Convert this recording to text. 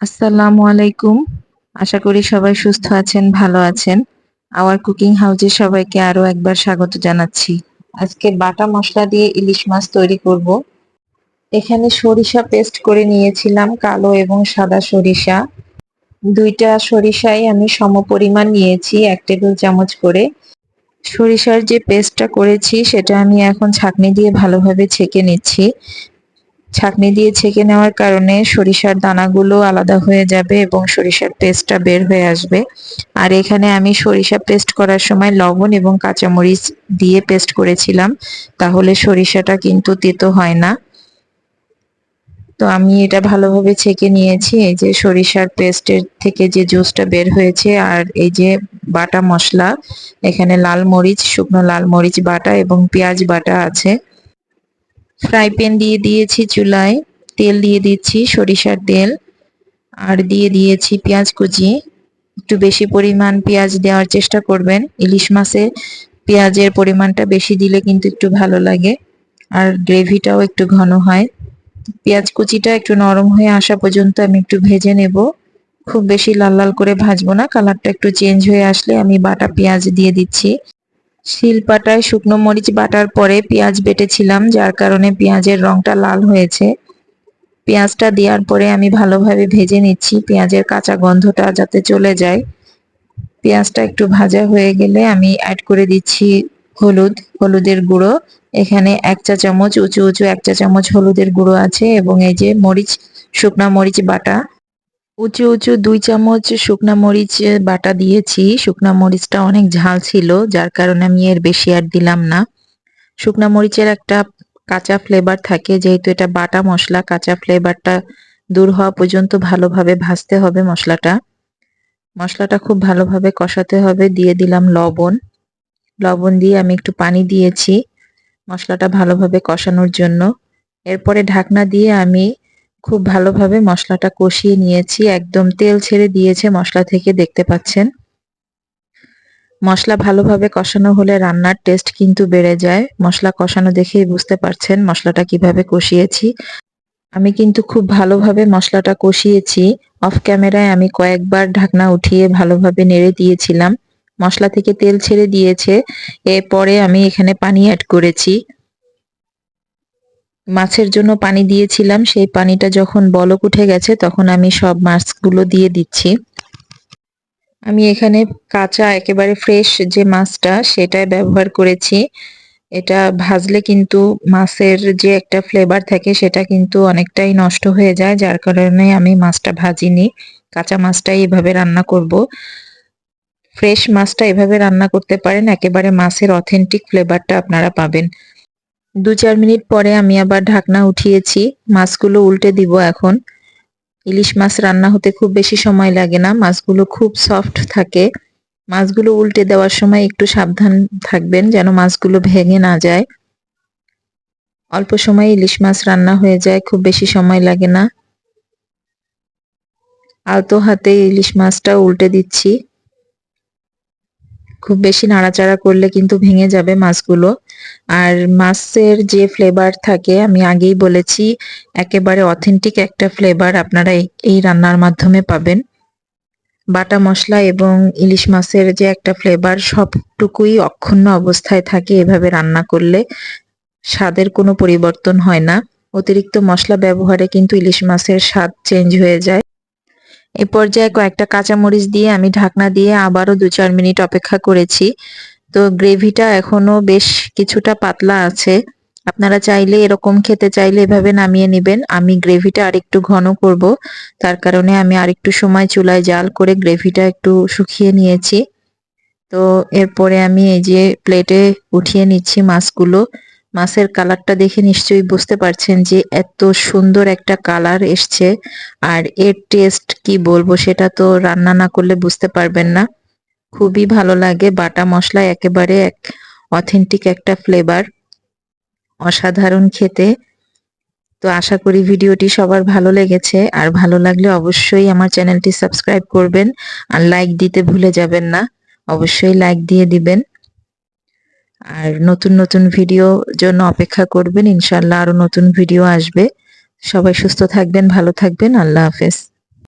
আসসালামু আলাইকুম। আশা করি সবাই সুস্থ আছেন, ভালো আছেন। আওয়ার কুকিং হাউজে সবাইকে আরও একবার স্বাগত জানাচ্ছি। আজকে বাটা মশলা দিয়ে ইলিশ মাছ তৈরি করব। এখানে সরিষা পেস্ট করে নিয়েছিলাম, কালো এবং সাদা সরিষা। দুইটা সরিষাই আমি সমপরিমাণ নিয়েছি, এক টেবিল চামচ করে। সরিষার যে পেস্টটা করেছি, সেটা আমি এখন ছাঁকনি দিয়ে ভালোভাবে ছেঁকে নিচ্ছি। ছাঁকনি দিয়ে ছেঁকে নেওয়ার কারণে সরিষার দানাগুলো আলাদা হয়ে যাবে এবং সরিষার পেস্টটা বের হয়ে আসবে। আর এখানে আমি সরিষা পেস্ট করার সময় লবণ এবং কাঁচামরিচ দিয়ে পেস্ট করেছিলাম, তাহলে সরিষাটা কিন্তু তেতো হয় না। তো আমি এটা ভালোভাবে ছেঁকে নিয়েছি, এই যে সরিষার পেস্টের থেকে যে জুসটা বের হয়েছে আর এই যে বাটা মশলা, এখানে লাল মরিচ, শুকনো লাল মরিচ বাটা এবং পেঁয়াজ বাটা আছে। ফ্রাই প্যান দিয়ে দিয়েছি চুলায়। তেল দিয়ে দিচ্ছি সরিষার তেল। আর দিয়ে দিয়েছি পেঁয়াজ কুচি। একটু বেশি পরিমাণ পেঁয়াজ দেওয়ার চেষ্টা করবেন। ইলিশ মাছে পেঁয়াজের পরিমাণটা বেশি দিলে কিন্তু একটু ভালো লাগে। আর গ্রেভিটাও একটু ঘন হয়। পেঁয়াজ কুচিটা একটু নরম হয়ে আসা পর্যন্ত আমি একটু ভেজে নেব। খুব বেশি লাল লাল করে ভাজবো না। কালারটা একটু চেঞ্জ হয়ে আসলে আমি বাটা পেঁয়াজ দিয়ে দিচ্ছি। শিলপাটায় শুকনো মরিচ বাটার পরে পেঁয়াজ বেটেছিলাম, যার কারণে পেঁয়াজের রংটা লাল হয়েছে। পেঁয়াজটা দেওয়ার পরে আমি ভালোভাবে ভেজে নিচ্ছি, পেঁয়াজের কাঁচা গন্ধটা যাতে চলে যায়। পেঁয়াজটা একটু ভাজা হয়ে গেলে আমি অ্যাড করে দিচ্ছি হলুদ, হলুদের গুঁড়ো। এখানে এক চা চামচ, উঁচু উঁচু এক চা চামচ হলুদের গুঁড়ো আছে এবং এই যে মরিচ, শুকনা মরিচ বাটা উঁচু উঁচু দুই চামচ শুকনা মরিচ বাটা দিয়েছি। শুকনা মরিচটা অনেক ঝাল ছিল, যার কারণে আমি এর বেশি আর দিলাম না। শুকনা মরিচের একটা কাঁচা ফ্লেভার থাকে, যেহেতু এটা বাটা মশলা, কাঁচা ফ্লেভারটা দূর হওয়া পর্যন্ত ভালোভাবে ভাজতে হবে মশলাটা। মশলাটা খুব ভালোভাবে কষাতে হবে, দিয়ে দিলাম লবণ। লবণ দিয়ে আমি একটু পানি দিয়েছি মশলাটা ভালোভাবে কষানোর জন্য। এরপরে ঢাকনা দিয়ে আমি খুব ভালোভাবে মশলাটা কষিয়ে নিয়েছি। একদম তেল ছেড়ে দিয়েছে মশলা থেকে, দেখতে পাচ্ছেন? মশলা ভালোভাবে কষানো হলে রান্নার টেস্ট কিন্তু বেড়ে যায়। মশলা কষানো দেখেই বুঝতে পারছেন মশলাটা কীভাবে কষিয়েছি। আমি কিন্তু খুব ভালোভাবে মশলাটা কষিয়েছি। অফ ক্যামেরায় আমি কয়েকবার ঢাকনা উঠিয়ে ভালোভাবে নেড়ে দিয়েছিলাম। মশলা থেকে তেল ছেড়ে দিয়েছে। এরপরে আমি এখানে পানি অ্যাড করেছি। মাছের জন্য পানি দিয়েছিলাম, সেই পানিটা যখন বলক উঠে গেছে তখন আমি সব মাছগুলো দিয়ে দিচ্ছি। আমি এখানে কাঁচা, একেবারে ফ্রেশ যে মাছটা সেটাই ব্যবহার করেছি। এটা ভাজলে কিন্তু মাছের যে একটা ফ্লেভার থাকে সেটা কিন্তু অনেকটাই নষ্ট হয়ে যায়, যার কারণে আমি মাছটা ভাজিনি। কাঁচা মাছটাই এভাবে রান্না করব। ফ্রেশ মাছটা এভাবে রান্না করতে পারেন, একেবারে মাছের অথেন্টিক ফ্লেভারটা আপনারা পাবেন। দু চার মিনিট পরে আমি আবার ঢাকনা উঠিয়েছি। মাছগুলো উল্টে দিব এখন। ইলিশ মাছ রান্না হতে খুব বেশি সময় লাগে না। মাছগুলো খুব সফট থাকে। মাছগুলো উল্টে দেওয়ার সময় একটু সাবধান থাকবেন যেন মাছগুলো ভেঙে না যায়। অল্প সময় ইলিশ মাছ রান্না হয়ে যায়, খুব বেশি সময় লাগে না। আলতো হাতে ইলিশ মাছটা উল্টে দিচ্ছি। খুব বেশি নাড়াচাড়া করলে কিন্তু ভেঙে যাবে মাছগুলো। আর মাছের যে ফ্লেভার থাকে, আমি আগেই বলেছি, একেবারে অথেন্টিক একটা ফ্লেভার আপনারা এই রান্নার মাধ্যমে পাবেন। বাটা মশলা এবং ইলিশ মাছের যে একটা ফ্লেভার সবটুকুই অক্ষুণ্ণ অবস্থায় থাকে এভাবে রান্না করলে। স্বাদের কোনো পরিবর্তন হয় না। অতিরিক্ত মশলা ব্যবহারে কিন্তু ইলিশ মাছের স্বাদ চেঞ্জ হয়ে যায়। এ পর্যায়ে কয়েকটা কাঁচামরিচ দিয়ে আমি ঢাকনা দিয়ে আবারও দু চার মিনিট অপেক্ষা করেছি। তো গ্রেভিটা এখনও বেশ কিছুটা পাতলা আছে। আপনারা চাইলে এরকম খেতে চাইলে এভাবে নামিয়ে নেবেন। আমি গ্রেভিটা আরেকটু ঘন করব। তার কারণে আমি আরেকটু সময় চুলায় জাল করে গ্রেভিটা একটু শুকিয়ে নিয়েছি। তো এরপরে আমি এই যে প্লেটে উঠিয়ে নিচ্ছি মাছগুলো। মাছের কালারটা দেখে নিশ্চয়ই বুঝতে পারছেন যে এত সুন্দর একটা কালার এসছে। আর এর টেস্ট কি বলব সেটা তো রান্না না করলে বুঝতে পারবেন না। খুবই ভালো লাগে। বাটা মশলা একেবারে এক অথেন্টিক একটা ফ্লেভার অসাধারণ খেতে। তো আশা করি ভিডিওটি সবার ভালো লেগেছে। আর ভালো লাগলে অবশ্যই আমার চ্যানেলটি সাবস্ক্রাইব করবেন আর লাইক দিতে ভুলে যাবেন না। অবশ্যই লাইক দিয়ে দিবেন। আর নতুন নতুন ভিডিও জন্য অপেক্ষা করবেন। ইনশাল্লাহ আরও নতুন ভিডিও আসবে। সবাই সুস্থ থাকবেন, ভালো থাকবেন। আল্লাহ হাফেজ।